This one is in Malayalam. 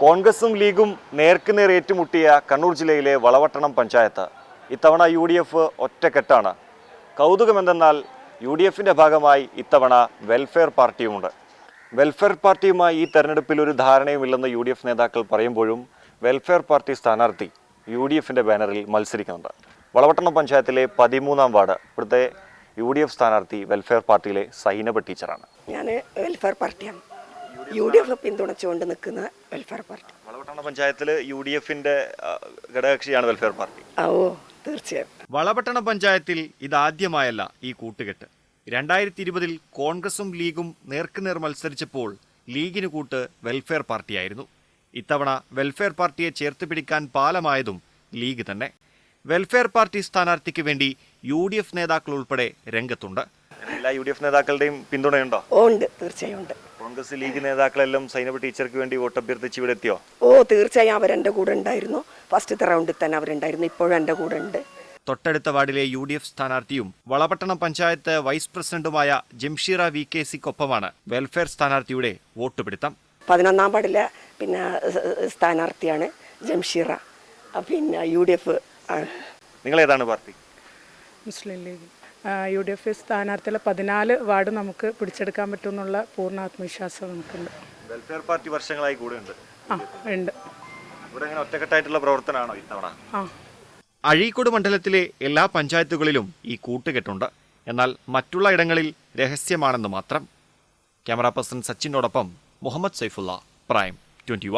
കോൺഗ്രസും ലീഗും നേർക്കുനേർ ഏറ്റുമുട്ടിയ കണ്ണൂർ ജില്ലയിലെ വളവട്ടണം പഞ്ചായത്ത്. ഇത്തവണ യു ഡി എഫ് ഒറ്റക്കെട്ടാണ്. കൗതുകമെന്തെന്നാൽ യു ഡി എഫിന്റെ ഭാഗമായി ഇത്തവണ വെൽഫെയർ പാർട്ടിയുമുണ്ട്. വെൽഫെയർ പാർട്ടിയുമായി ഈ തെരഞ്ഞെടുപ്പിൽ ഒരു ധാരണയുമില്ലെന്ന് യു ഡി എഫ് നേതാക്കൾ പറയുമ്പോഴും വെൽഫെയർ പാർട്ടി സ്ഥാനാർത്ഥി യു ഡി എഫിന്റെ ബാനറിൽ മത്സരിക്കുന്നുണ്ട്. വളവട്ടണം പഞ്ചായത്തിലെ പതിമൂന്നാം വാർഡ് ഇവിടുത്തെ യു ഡി എഫ് സ്ഥാനാർത്ഥി വെൽഫെയർ പാർട്ടിയിലെ സൈനബ ടീച്ചറാണ്. ഞാൻ വെൽഫെയർ പാർട്ടിയാണ്. യു ഡി എഫ് പിന്തുണച്ചുകൊണ്ട് നിൽക്കുന്ന വെൽഫെയർ പാർട്ടി വളവട്ടണം പഞ്ചായത്തിൽ യു ഡി എഫിന്റെ ഘടകകക്ഷിയാണ് വെൽഫെയർ പാർട്ടി ഓ തീർച്ചയായും. വളവട്ടണ പഞ്ചായത്തിൽ ഇതാദ്യമായല്ല ഈ കൂട്ടുകെട്ട്. രണ്ടായിരത്തി ഇരുപതിൽ കോൺഗ്രസും ലീഗും നേർക്കുനേർ മത്സരിച്ചപ്പോൾ ലീഗിന് കൂട്ട് വെൽഫെയർ പാർട്ടിയായിരുന്നു ഇത്തവണ വെൽഫെയർ പാർട്ടിയെ ചേർത്ത് പിടിക്കാൻ പാലമായതും ലീഗ് തന്നെ. വെൽഫെയർ പാർട്ടി സ്ഥാനാർത്ഥിക്ക് വേണ്ടി യു ഡി എഫ് നേതാക്കൾ ഉൾപ്പെടെ രംഗത്തുണ്ട്. എല്ലാ യു ഡി എഫ് നേതാക്കളുടെയും പിന്തുണയുണ്ടോ? ഓ ഉണ്ട്. തീർച്ചയായും ഉണ്ട്. കോൺഗ്രസ് ലീഗ് നേതാക്കളെല്ലാം സൈനബ് ടീച്ചർക്ക് വേണ്ടി വോട്ട് അഭ്യർത്ഥിച്ച് ഇവിടെ എത്തിയോ? ഓ തീർച്ചയായും അവരെന്റെ കൂടെ ഉണ്ടായിരുന്നു. ഫസ്റ്റത്തെ റൗണ്ടിൽ തന്നെ അവരുണ്ടായിരുന്നു. ഇപ്പോഴും എന്റെ കൂടെ ഉണ്ട്. തൊട്ടടുത്ത വാർഡിലെ യു ഡി എഫ് സ്ഥാനാർത്ഥിയും വളപട്ടണം പഞ്ചായത്ത് വൈസ് പ്രസിഡന്റുമായ ജംഷീറ വി കെ സിക്കൊപ്പമാണ് വെൽഫെയർ സ്ഥാനാർത്ഥിയുടെ വോട്ട് പിടുത്തം. പതിനൊന്നാം വാർഡിലെ പിന്നെ സ്ഥാനാർത്ഥിയാണ് ജംഷീറ. പിന്നെ യു ഡി എഫ് നിങ്ങൾ ഏതാണ് party? Muslim League. U D F സ്ഥാനാർത്ഥികളെ പതിനാല് വാർഡ് നമുക്ക് പിടിച്ചെടുക്കാൻ പറ്റുമെന്നുള്ള പൂർണ ആത്മവിശ്വാസം നമുക്കുണ്ട്. വെൽഫെയർ പാർട്ടി വർഷങ്ങളായി കൂടെ ഉണ്ട് ആ ഉണ്ട്. ഇവിടെ ഒറ്റക്കെട്ടായിട്ടുള്ള പ്രവർത്തനമാണോ ഇത്തവണ? ആ. അഴീക്കോട് മണ്ഡലത്തിലെ എല്ലാ പഞ്ചായത്തുകളിലും ഈ കൂട്ടുകെട്ടുണ്ട്. എന്നാൽ മറ്റുള്ള ഇടങ്ങളിൽ രഹസ്യമാണെന്ന് മാത്രം. ക്യാമറ പേഴ്സൺ സച്ചിനോടൊപ്പം മുഹമ്മദ് സൈഫുള്ള പ്രൈം ട്വന്റി